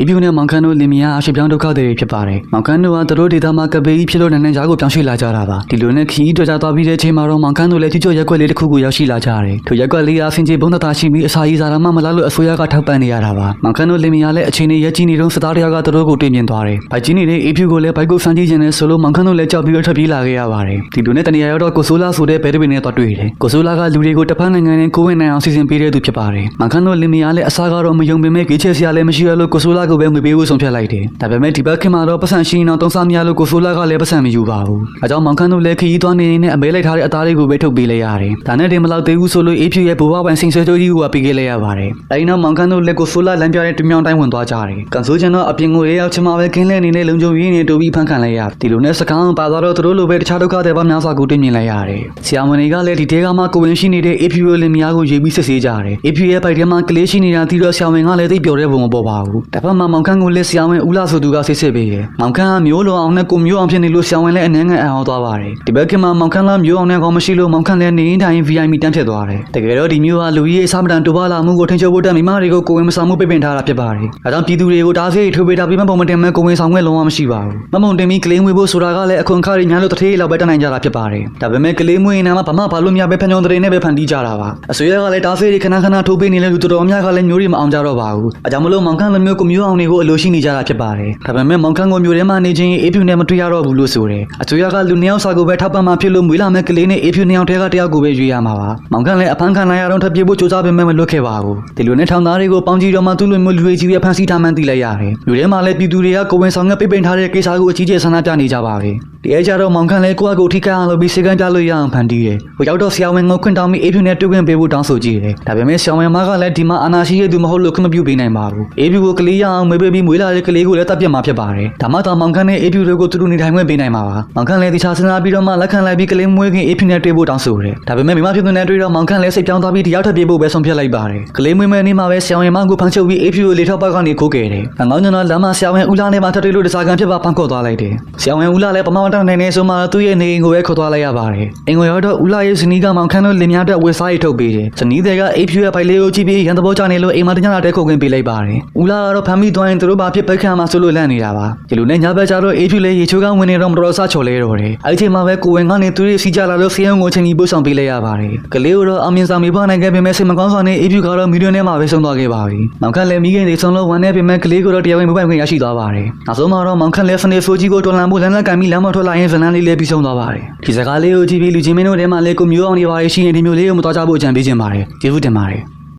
အေးပြူနဲ့မောင်ခန်းတို့လင်မယားအရှိပြောင်းဒုက္ခတွေဖြစ်ပါတယ်မောင်ခန်းတို့ကသူတို့ဒေသမှာကပေကြီးဖြစ်လို့နန်းနန်းကြားကိုပြောင်းရွှေ့လာကြတာပါဒီလိုနဲ့ခီးတွေ့ကြသွားပြီးတဲ့အချိန်မှာတော့မောင်ခန်းတို့လည်းချွတ်ချွတ်ရက်ွက်လေးတစ်ခုကိုရောက်ရှိလာကြတယ်ထိုရက်ွက်လေးအားဆင်ခြေဘုံသက်သာရှိပြီးအစာရည်စားရမှမလားလို့အစိုးရကထောက်ပံ့နေရတာပါမောင်ခန်းတို့လင်မယားလည်းအချိန်နဲ့ရက်ကြီးနေတော့စသားတယောက်ကသူတို့ကိုတွေ့မြင်သွားတယ်ဘိုက်ကြီးနေတဲ့အေးပြူကိုလည်းဘိုက်ကိုစမ်းကြည့်ခြင်းနဲ့ဆိုလို့မောင်ခန်းတို့လည်းကြောက်ပြီးတော့ထွက်ပြေးလာခဲ့ရပါတယ်ဒီလိုနဲ့တနေရာရောက်တော့ကိုဆိုလာဆိုတဲ့ဘဲတပင်နဲ့တော့တွေ့တယ်ကိုဆိုလာကလူတွေကိုတစ်ဖက်နိုင်ငံနဲ့ကိုဝင်နိုင်အောင်စီစဉ်ပေးတဲ့သူဖြစ်ပါတယ်မောင်ခန်းတို့လင်မယားလည်းအစားကတော့မယုံပေမဲ့ကြွေးချယ်စရာလည်းမရှိရလို့ကိုဆိုလာကိုပဲငွေပေးဖို့ဆုံးဖြတ်လိုက်တယ်ဒါပေမဲ့ဒီဘက်ခင်မှာတော့ပတ်စံရှိနေတော့တုံးစားမရလို့ကိုဆိုလာကလည်းပတ်စံမယူပါဘူးအဲကြောင့်မောင်ခန်းတို့လည်းခရီးသွားနေနေနဲ့အမဲလိုက်ထားတဲ့အသားလေးကိုပဲထုတ်ပေးလိုက်ရတယ်ဒါနဲ့တင်မလောက်သေးဘူးဆိုလို့အေးဖြူရဲ့ဘိုးဘဝပိုင်စိန်ဆွဲကြိုးကြီးကိုပေးခဲ့လိုက်ရပါတယ်အဲဒီနောက်မောင်ခန်းတို့လည်းကိုဆိုလာလမ်းပြတဲ့တမြောင်တိုင်းဝင်သွားကြတယ်ကန်ဆိုချင်တော့အပြင်ကိုရဲရောက်ချင်မှပဲကင်းလဲနေနဲ့လုံခြုံရေးနေတိုးပြီးဖန်ခံလိုက်ရဒီလိုနဲ့စကားပါသွားတော့သူတို့လိုပဲတခြားဒုက္ခတွေပါများစွာကိုတွေ့မြင်လိုက်ရတယ်ဆရာဝန်တွေကလည်းဒီတဲကမှကိုဝင်ရှိနေတဲ့အေးဖြူရဲ့လင်မယားကိုရေးပြီးစစ်ဆေးကြတယ်အေးဖြူရဲ့ပိုက်ထဲမှာကလေးရှိနေတာသိတော့ဆရာဝန်ကလည်းသိပျော်တဲ့ပုံမပေါ်ပါဘူးတစ်ဖက်မှာမောင်ခန်းကိုလည်းဆရာဝန်ဦးလာဆိုသူကစစ်စစ်ပေးတယ်မောင်ခန်းကမျိုးလိုအောင်နဲ့ကိုမျိုးအောင်ဖြစ်နေလို့ဆရာဝန်လည်းအနှဲငယ်အံ့ဩသွားပါတယ်ဒီဘက်ကမှမောင်ခန်းလာမျိုးအောင်နဲ့ကောင်းမရှိလို့မောင်ခန်းလည်းနေရင်တိုင်း VIP တန်းဖြစ်သွားတယ်တကယ်တော့ဒီမျိုးဟာလူကြီးရဲ့အစားမတန်တူပါလာမှုကိုထင်ရှားဖို့တက်မိမတွေကိုကိုဝင်မဆောင်မှုပြပင်ထားတာဖြစ်ပါတယ်အဲကြောင့်ပြည်သူတွေကိုတားဆီးထိုးပေးတာပြီးမှပုံမတင်မဲ့ကိုဝင်ဆောင်ခွင့်လုံးဝမရှိပါဘူးမမုံတင်ပြီးကလေးမွေးဖို့ဆိုတာကလည်းအခွန်အခါတွေများလို့တထေးလောက်ပဲတက်နိုင်ကြတာဖြစ်ပါတယ်ဒါပေမဲ့ကလေးမွေးနေမှာဘာမှဘာလို့များပဲဖန်ကြုံတဲ့နဲ့ပဲဖန်တီးကြတာပါအစိုးရကလည်းတားဆီးတွေခဏခဏထိုးပေးနေတဲ့လူတော်တော်များကလည်းမျိုးတွေမအောင်ကြတော့ပါဘူးအဲကြောင့်မလို့မောင်ခန်းလိုမျိုးကိုမျိုးအောင်တွေကိုအလိုရှိနေကြတာဖြစ်ပါတယ်ဒါပေမဲ့မောင်ခန်းကိုမျိုးထဲမှာနေချင်းအေးဖြူနဲ့မတွေ့ရတော့ဘူးလို့ဆိုတယ်အစိုးရကလူနှစ်ယောက်စာကိုပဲထောက်ပံ့မှဖြစ်လို့မွေးလာမဲ့ကလေးနဲ့အေးဖြူနှစ်ယောက်တည်းကတယောက်ကိုပဲရွေးရမှာပါမောင်ခန်းလည်းအဖမ်းခံလိုက်ရတော့ထပ်ပြေဖို့ကြိုးစားပေမဲ့မလွတ်ခဲ့ပါဘူးဒီလိုနဲ့ထောင်သားတွေကိုပေါင်းကြည့်တော့မှသူ့လိုမျိုးလူတွေကြီးပဲဖမ်းဆီးထားမှန်းသိလိုက်ရတယ်လူထဲမှာလည်းပြည်သူတွေကကိုဝင်ဆောင်ငက်ပိတ်ပင်ထားတဲ့ကိစ္စကိုအကြီးကျယ်ဆန္ဒပြနေကြပါပဲဒီအဲကြတော့မောင်ခန်းလည်းကိုယ့်အကိုထိခိုက်အောင်လုပ်ပြီးစေကန်းပြလို့ရအောင်ဖန်တီးတယ်ဟိုရောက်တော့ဆရာဝန်ကိုခွင့်တောင်းပြီးအေးဖြူနဲ့တွေ့ခွင့်ပေးဖို့တောင်းဆိုကြည့်တယ်ဒါပေမဲ့ဆရာဝန်မကလည်းဒီမှာအာနာရှိရဲ့သူမဟုတ်လို့ခွင့်မပြုပေးနိုင်ပါဘူးအေးဖြူကိုကလေးရအောင်မွေးပေးပြီးမွေးလာတဲ့ကလေးကိုလည်းတပ်ပြတ်မှာဖြစ်ပါတယ်ဒါမှသာမောင်ခန်းနဲ့အေးဖြူတို့ကိုသူတို့နေထိုင်ခွင့်ပေးနိုင်မှာပါမောင်ခန်းလည်းတခြားစဉ်းစားပြီးတော့မှလက်ခံလိုက်ပြီးကလေးမွေးခင်အေးဖြူနဲ့တွေ့ဖို့တောင်းဆိုတယ်ဒါပေမဲ့မိမဖြစ်သူနဲ့တွေ့တော့မောင်ခန်းလည်းစိတ်ပြောင်းသွားပြီးတယောက်ထပ်ပြေးဖို့ပဲဆုံးဖြတ်လိုက်ပါတယ်ကလေးမွေးမဲ့နေ့မှာပဲဆရာဝန်မကိုဖမ်းချုပ်ပြီးအေးဖြူကိုလေထောက်ပတ်ကနေခိုးခဲ့တယ်ငေါင်းညတော့လမ်းမှာဆရာဝန်ဦးလာနဲ့မှထပ်တွေ့လို့တစားကန်ဖြစ်ပါဖမ်းခေါ်သွားလိုက်တယ်ဆရာဝန်ဦးလာလည်းပမောင်တောင်းနိုင်နေဆိုမှသူ့ရဲ့နေအိမ်ကိုပဲခေါ်သွားလိုက်ရပါတယ်အင်ကိုရောက်တော့ဦးလာရဲ့ဇနီးကမောင်ခန်းတို့လင်များအတွက်ဝက်စားရိတ်ထုတ်ပေးတယ်ဇနီးတွေကအေးဖြူရဲ့ဖိုင်လေးကိုကြည့်ပြီးရန်တဘောချနေလို့အိမ်မှာတညတာတဲခုတ်ခွင့်ပေးလိုက်ပါတယ်ဦးလာကတော့ဖမ်းမိသွားရင်သူတို့ဘာဖြစ်ပိတ်ခံမှာဆိုလို့လန့်နေတာပါဒီလိုနဲ့ညဘက်ကျတော့အေးဖြူလည်းရေချိုးကဝင်နေတော့မတော်ဆချော်လဲတော့တယ်အဲ့ဒီချိန်မှာပဲကိုဝင်ကနေသူတို့စီကြလာလို့ဆေးရုံကိုချင်းကြီးပို့ဆောင်ပေးလိုက်ရပါတယ်ကလေးကတော့အမြင့်စာမေဖနိုင်ခဲ့ပေမဲ့စိတ်မကောင်းစွာနဲ့အေးဖြူကတော့မီဒီယိုနဲ့မှပဲဆုံးသွားခဲ့ပါပြီမောင်ခန့်လည်းမိခင်တွေဆုံးလို့ဝန်နေပေမဲ့ကလေးကတော့တရားဝင်မပိုင်ခွင့်ရရှိသွားပါတယ်နောက်ဆုံးမှာတော့မောင်ခန့်လည်းစနေဆိုကြီးကိုတော်လန်ဖို့လမ်းလက်ကင်ပြီးလမ်းမထွက်လာရင်ဇလန်းလေးလည်းပြီးဆုံးသွားပါတယ်ဒီစကားလေးကိုကြည့်ပြီးလူချင်းမင်းတို့ထဲမှာလည်းကိုမျိုးအောင်နေပါရှိရင်ဒီမျိုးလေးကိုမတော်ကြဖို့အကြံပေးချင်ပါတယ်ကျေးဇူးတင်ပါတယ်